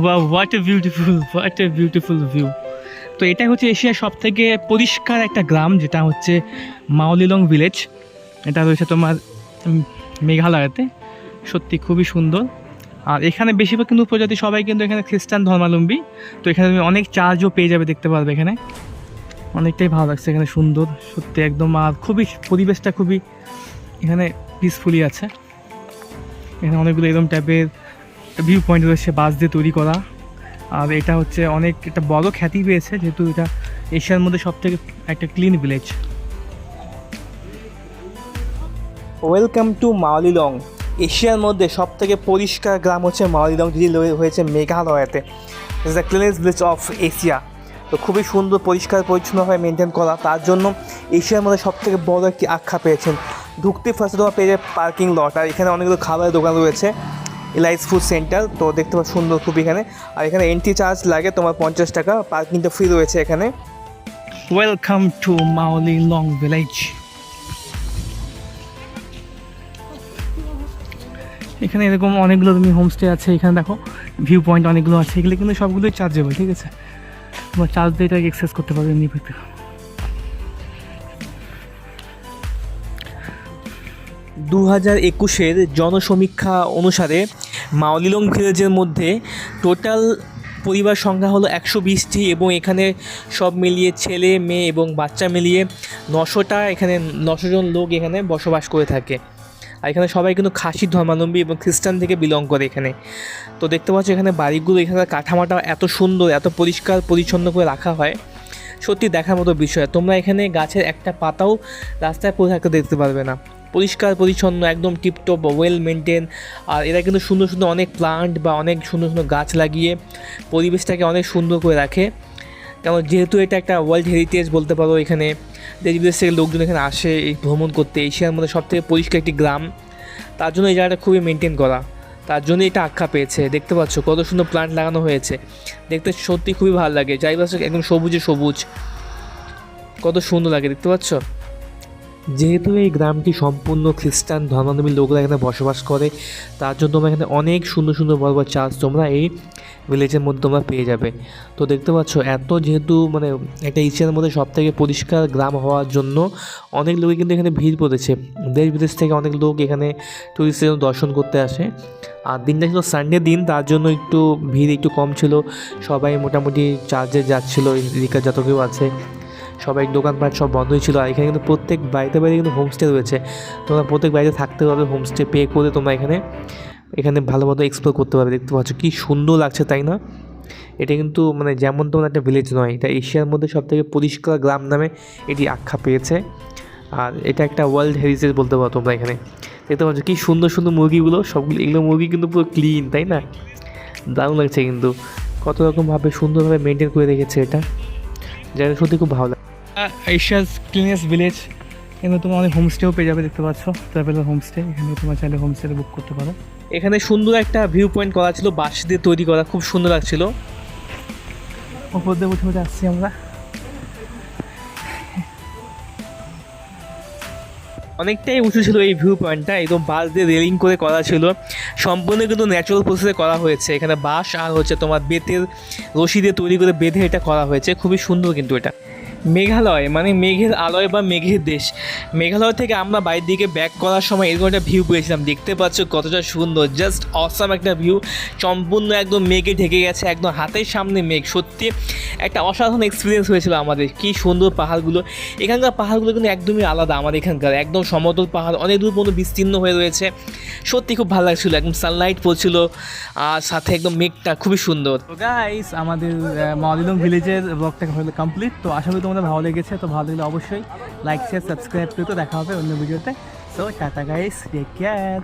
ওয়া what a beautiful what a beautiful view তো এটা হচ্ছে এশিয়ার সব থেকে পরিষ্কার একটা গ্রাম, যেটা হচ্ছে মাওলিলং ভিলেজ এটা রয়েছে তোমার মেঘালয়তে। সত্যি খুবই সুন্দর। আর এখানে বেশিরভাগ কিন্তু প্রজাতি সবাই কিন্তু এখানে খ্রিস্টান ধর্মাবলম্বী। তো এখানে তুমি অনেক চার্জও পেয়ে যাবে দেখতে পারবে এখানে। অনেকটাই ভালো লাগছে এখানে সুন্দর, সত্যি একদম। আর খুবই, পরিবেশটা খুবই এখানে পিসফুলি আছে। এখানে অনেকগুলো এরকম টাইপের ভিউ পয়েন্ট রয়েছে বাস দিয়ে তৈরি করা। আর এটা হচ্ছে অনেক, একটা বড় খ্যাতি পেয়েছে, যেহেতু এটা এশিয়ার মধ্যে সব থেকে একটা clean village welcome to Mawlynnong এশিয়ার মধ্যে সব থেকে পরিষ্কার গ্রাম হচ্ছে মাওলিলং যেটি হয়েছে মেঘালয়াতে। The cleanest village of Asia তো খুবই সুন্দর, পরিষ্কার পরিচ্ছন্নভাবে মেনটেন করা। তার জন্য এশিয়ার মধ্যে সব থেকে বড় একটি আখ্যা পেয়েছেন। ঢুকতে ফার্স্টে তোমার পেয়ে পার্কিং লট আর এখানে অনেকগুলো খাবারের দোকান রয়েছে। এলাইস ফুড সেন্টার তো দেখতে পাচ্ছ সুন্দর খুব এখানে। আর এখানে এন্ট্রি চার্জ লাগে তোমার পঞ্চাশ টাকা পার্কিংটা ফ্রি রয়েছে এখানে। Welcome to Mawlynnong village এখানে এরকম অনেকগুলো তুমি হোমস্টে আছে, এখানে দেখো ভিউ পয়েন্ট অনেকগুলো আছে, এগুলো কিন্তু সবগুলোই চার্জেবল ঠিক আছে? তোমার চার্জ দিয়ে এটাকে এক্সেস করতে পারবে এমনি পেতে দু হাজার একুশের জনসমীক্ষা অনুসারে মাওলিলং ভিলেজের মধ্যে টোটাল পরিবার সংখ্যা হলো একশো বিশটি এবং এখানে সব মিলিয়ে ছেলে, মেয়ে এবং বাচ্চা মিলিয়ে নশোটা, এখানে নশো জন লোক এখানে বসবাস করে থাকে। আর এখানে সবাই কিন্তু খাসি, ধর্মাবলম্বী এবং খ্রিস্টান থেকে বিলং করে এখানে। তো দেখতে পাচ্ছ এখানে বাড়িগুলো এখানে কাঠামোটা এত সুন্দর, এত পরিষ্কার, পরিচ্ছন্ন করে রাখা হয়। সত্যি দেখার মতো বিষয়, তোমরা এখানে গাছের একটা পাতাও রাস্তায় পড়ে থাকতে দেখতে পারবে না। পরিষ্কার, পরিচ্ছন্ন, একদম টিপটপ ওয়েল মেনটেন আর এরা কিন্তু সুন্দর সুন্দর অনেক প্লান্ট বা অনেক সুন্দর সুন্দর গাছ লাগিয়ে পরিবেশটাকে অনেক সুন্দর করে রাখে। কারণ যেহেতু এটা একটা ওয়ার্ল্ড হেরিটেজ বলতে পারো এখানে, দেশ বিদেশ থেকে লোকজন এখানে আসে, এই ভ্রমণ করতে। এশিয়ার মধ্যে সব থেকে পরিষ্কার একটি গ্রাম। তার জন্য এই জায়গাটা খুবই মেনটেন করা। তার জন্য এটা আখ্যা পেয়েছে। দেখতে পাচ্ছ কত সুন্দর প্লান্ট লাগানো হয়েছে। দেখতে সত্যি খুবই ভালো লাগে। চারিপাশে একদম সবুজে সবুজ। কত সুন্দর লাগে, দেখতে পাচ্ছ? যেহেতু এই গ্রামটি সম্পূর্ণ খ্রিস্টান ধর্মাবলম্বী লোকরা এখানে বসবাস করে, তার জন্য তোমরা এখানে অনেক সুন্দর সুন্দর বড় বড় চার্চ তোমরা এই ভিলেজের মধ্যে তোমরা পেয়ে যাবে। তো দেখতে পাচ্ছ, এত যেহেতু মানে একটা এশিয়ার মধ্যে সব থেকে পরিষ্কার গ্রাম হওয়ার জন্য অনেক লোকই কিন্তু এখানে ভিড় পড়েছে দেশ বিদেশ থেকে অনেক লোক এখানে টুরিস্টের জন্য দর্শন করতে আসে। আর দিনটা ছিল সানডে দিন, তার জন্য একটু ভিড় একটু কম ছিল। সবাই মোটামুটি চার্জে যাচ্ছিল রিকা যত কেউ আছে। সবাই দোকানপাট সব বন্ধই ছিল। আর এখানে কিন্তু প্রত্যেক বাড়িতে বাড়িতে কিন্তু হোমস্টে রয়েছে। তোমরা প্রত্যেক বাড়িতে থাকতে পারবে হোমস্টে পে করে তোমরা এখানে এখানে ভালো মতো এক্সপ্লোর করতে পারবে। দেখতে পাচ্ছ কী সুন্দর লাগছে, তাই না? এটা কিন্তু মানে যেমন তোমার একটা ভিলেজ নয়। এটা এশিয়ার মধ্যে সব থেকে পরিষ্কার গ্রাম নামে এটি আখ্যা পেয়েছে। আর এটা একটা ওয়ার্ল্ড হেরিটেজ বলতে পারো তোমরা এখানে। দেখতে পাচ্ছ কী সুন্দর সুন্দর মুরগিগুলো, সবগুলো, এগুলো মুরগি কিন্তু পুরো ক্লিন তাই না? দারুণ লাগছে কিন্তু। কত রকমভাবে সুন্দরভাবে মেনটেন করে রেখেছে এটা। যেটা সত্যি খুব ভালো লাগে এশিয়াস ক্লিনেস্ট ভিলেজ এখানে তোমার অনেক হোমস্টেও পেয়ে যাবে, দেখতে পাচ্ছ। ট্রাভেলার হোমস্টে এখানে তোমার চাইলে হোমস্টে বুক করতে পারো। এখানে সুন্দর একটা ভিউ পয়েন্ট করা ছিল, বাঁশ দিয়ে তৈরি করা, খুব সুন্দর লাগছিল। ওপর দিয়ে উঠে উঠে আসছি আমরা। অনেকটাই উঁচু ছিল এই ভিউ পয়েন্টটা একদম বাঁশ দিয়ে রেলিং করে করা ছিল। সম্পূর্ণ কিন্তু ন্যাচারাল প্রসেসে করা হয়েছে। এখানে বাঁশ আর হচ্ছে তোমার বেতের রশি দিয়ে তৈরি করে বেঁধে এটা করা হয়েছে। খুবই সুন্দর কিন্তু এটা। মেঘালয় মানে মেঘের আলয় বা মেঘের দেশ। মেঘালয় থেকে আমরা বাইরের দিকে ব্যাক করার সময় এরকম একটা ভিউ পেয়েছিলাম। দেখতে পাচ্ছ কতটা সুন্দর জাস্ট অসাম একটা ভিউ সম্পূর্ণ একদম মেঘে ঢেকে গেছে, একদম হাতের সামনে মেঘ। সত্যি একটা অসাধারণ এক্সপিরিয়েন্স হয়েছিল আমাদের। কি সুন্দর পাহাড়গুলো। এখানকার পাহাড়গুলো কিন্তু একদমই আলাদা আমাদের এখানকার। একদম সমতল পাহাড়, অনেক দূর পর্যন্ত বিস্তীর্ণ হয়ে রয়েছে। সত্যি খুব ভালো লাগছিল, একদম সানলাইট পড়ছিল, আর সাথে একদম মেঘটা খুবই সুন্দর। গাইস আমাদের মালিদম ভিলেজের ব্লগটা হলো কমপ্লিট তো আশা করি তোমাদের ভালো লেগেছে, তো ভালো লাগলে অবশ্যই লাইক শেয়ার সাবস্ক্রাইব করে তো দেখা হবে অন্য ভিডিওতে so tata guys take care